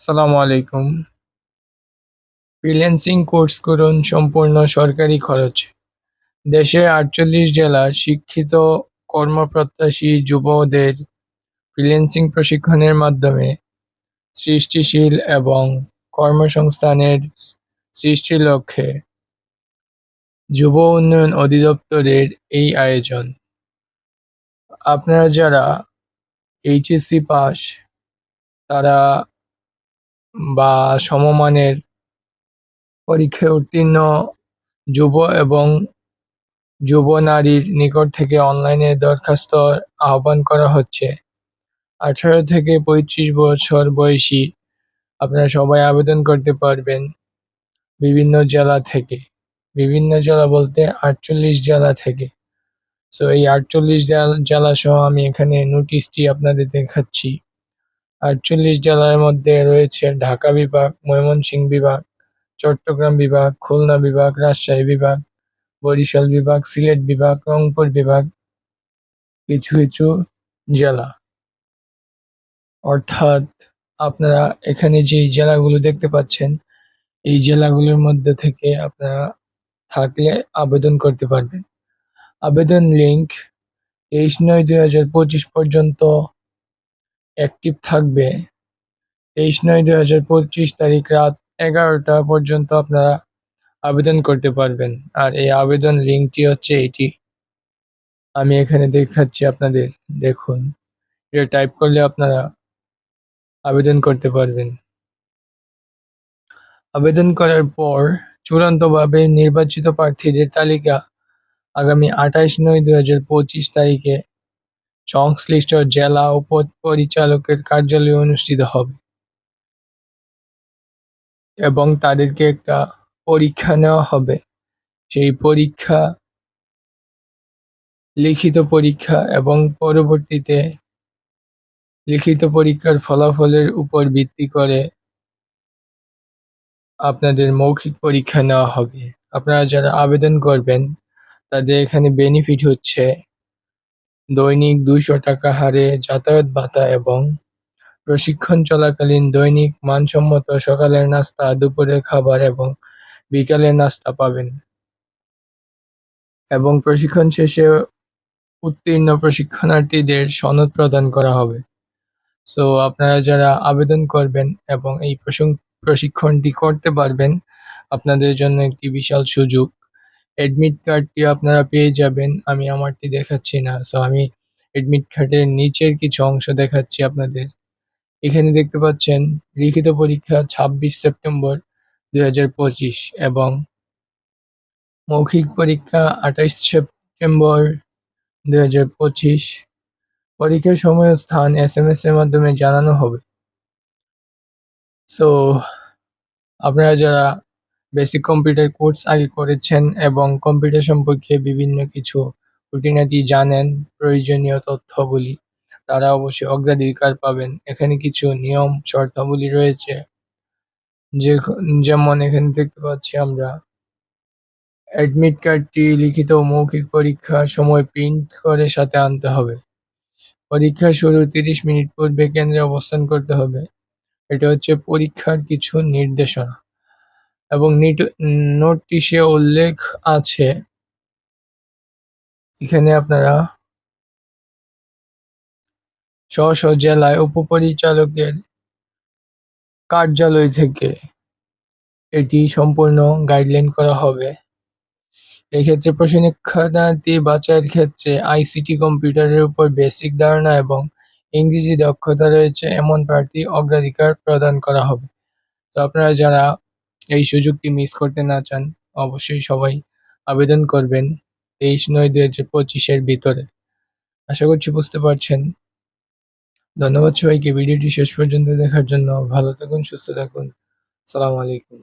আসসালামু আলাইকুম। Freelancing course করুন, সম্পূর্ণ সরকারি খরচে। দেশের আটচল্লিশ জেলার শিক্ষিত কর্মপ্রত্যাশী যুবদের ফ্রিল্যান্সিং প্রশিক্ষণের মাধ্যমে সৃষ্টিশীল এবং কর্মসংস্থানের সৃষ্টির লক্ষ্যে যুব উন্নয়ন অধিদপ্তরের এই আয়োজন। আপনারা যারা এইচএসসি পাস তারা বা সমমানের পরীক্ষায় উত্তীর্ণ যুব এবং যুব নারীর নিকট থেকে অনলাইনে দরখাস্ত আহ্বান করা হচ্ছে। আঠারো থেকে পঁয়ত্রিশ বছর বয়সী আপনারা সবাই আবেদন করতে পারবেন বিভিন্ন জেলা থেকে। বিভিন্ন জেলা বলতে আটচল্লিশ জেলা থেকে। সো এই আটচল্লিশ জেলা সহ আমি এখানে নোটিশটি আপনাদের দেখাচ্ছি। আটচল্লিশ জেলার মধ্যে রয়েছে ঢাকা বিভাগ, ময়মনসিংহ বিভাগ, চট্টগ্রাম বিভাগ, খুলনা বিভাগ, রাজশাহী বিভাগ, বরিশাল বিভাগ, সিলেট বিভাগ, রংপুর বিভাগ, কিছু কিছু জেলা। অর্থাৎ আপনারা এখানে যে জেলাগুলো দেখতে পাচ্ছেন, এই জেলাগুলোর মধ্যে থেকে আপনারা থাকলে আবেদন করতে পারবেন। আবেদন লিঙ্ক তেইশ নয় দুই হাজার পঁচিশ পর্যন্ত অ্যাক্টিভ থাকবে। তেইশ নয় দু হাজার পঁচিশ তারিখ রাত এগারোটা পর্যন্ত আপনারা আবেদন করতে পারবেন। আর এই আবেদন লিঙ্কটি হচ্ছে এটি আমি এখানে দেখাচ্ছি আপনাদের, দেখুন। এটা টাইপ করলে আপনারা আবেদন করতে পারবেন। আবেদন করার পর চূড়ান্তভাবে নির্বাচিত প্রার্থীদের তালিকা আগামী আঠাশ নয় দু হাজার পঁচিশ তারিখে সংশ্লিষ্ট জেলা পরিচালকের কার্যালয়ে অনুষ্ঠিত হবে এবং তাদেরকে একটা পরীক্ষা নেওয়া হবে। সেই পরীক্ষা, লিখিত পরীক্ষা এবং পরবর্তীতে লিখিত পরীক্ষার ফলাফলের উপর ভিত্তি করে আপনাদের মৌখিক পরীক্ষা নেওয়া হবে। আপনারা যারা আবেদন করবেন, তাদের এখানে বেনিফিট হচ্ছে দৈনিক দুইশো টাকা হারে যাতায়াত ভাতা এবং প্রশিক্ষণ চলাকালীন দৈনিক মানসম্মত সকালের নাস্তা দুপুরের খাবার এবং বিকালের নাস্তা পাবেন। এবং প্রশিক্ষণ শেষে উত্তীর্ণ প্রশিক্ষণার্থীদের সনদ প্রদান করা হবে। সো আপনারা যারা আবেদন করবেন এবং এই প্রশিক্ষণটি করতে পারবেন, আপনাদের জন্য একটি বিশাল সুযোগ। অ্যাডমিট কার্ডটি আপনারা পেয়ে যাবেন। আমি আমারটি দেখাচ্ছি না। সো আমি অ্যাডমিট কার্ডের নিচের কিছু অংশ দেখাচ্ছি আপনাদের। এখানে দেখতে পাচ্ছেন, লিখিত পরীক্ষা ছাব্বিশ সেপ্টেম্বর দু হাজার পঁচিশ এবং মৌখিক পরীক্ষা আঠাইশ সেপ্টেম্বর দুই হাজার পঁচিশ। পরীক্ষার সময় স্থান এস এম এস এর মাধ্যমে জানানো হবে। সো আপনারা যারা বেসিক কম্পিউটার কোর্স আগে করেছেন এবং কম্পিউটার সম্পর্কে বিভিন্ন কিছু খুঁটিনাটি জানেন প্রয়োজনীয় তথ্যগুলি। তারা অবশ্যই অগ্রাধিকার পাবেন। এখানে কিছু নিয়ম শর্তাবলী রয়েছে। যেমন এখানে দেখতে পাচ্ছি আমরা অ্যাডমিট কার্ডটি লিখিত মৌখিক পরীক্ষার সময় প্রিন্ট করে সাথে আনতে হবে। পরীক্ষা শুরুর তিরিশ মিনিট পূর্বে কেন্দ্রে অবস্থান করতে হবে। এটা হচ্ছে পরীক্ষার কিছু নির্দেশনা। এবং নোটিশে উল্লেখ আছে। এখানে আপনারা স্ব জেলায় উপপরিচালকের কার্যালয় থেকে এটি সম্পূর্ণ গাইডলাইন করা হবে। এক্ষেত্রে প্রশিক্ষণার্থী বাছাইয়ের ক্ষেত্রে আইসিটি কম্পিউটারের উপর বেসিক ধারণা এবং ইংরেজি দক্ষতা রয়েছে, এমন প্রার্থী অগ্রাধিকার প্রদান করা হবে। তো আপনারা যারা এই সুযোগটি মিস করতে না চান, অবশ্যই সবাই আবেদন করবেন তেইশ নয় দুই হাজার পঁচিশের ভিতরে। আশা করছি বুঝতে পারছেন। ধন্যবাদ সবাইকে। ভিডিওটি শেষ পর্যন্ত দেখার জন্য ভালো থাকুন, সুস্থ থাকুন। সালাম আলাইকুম।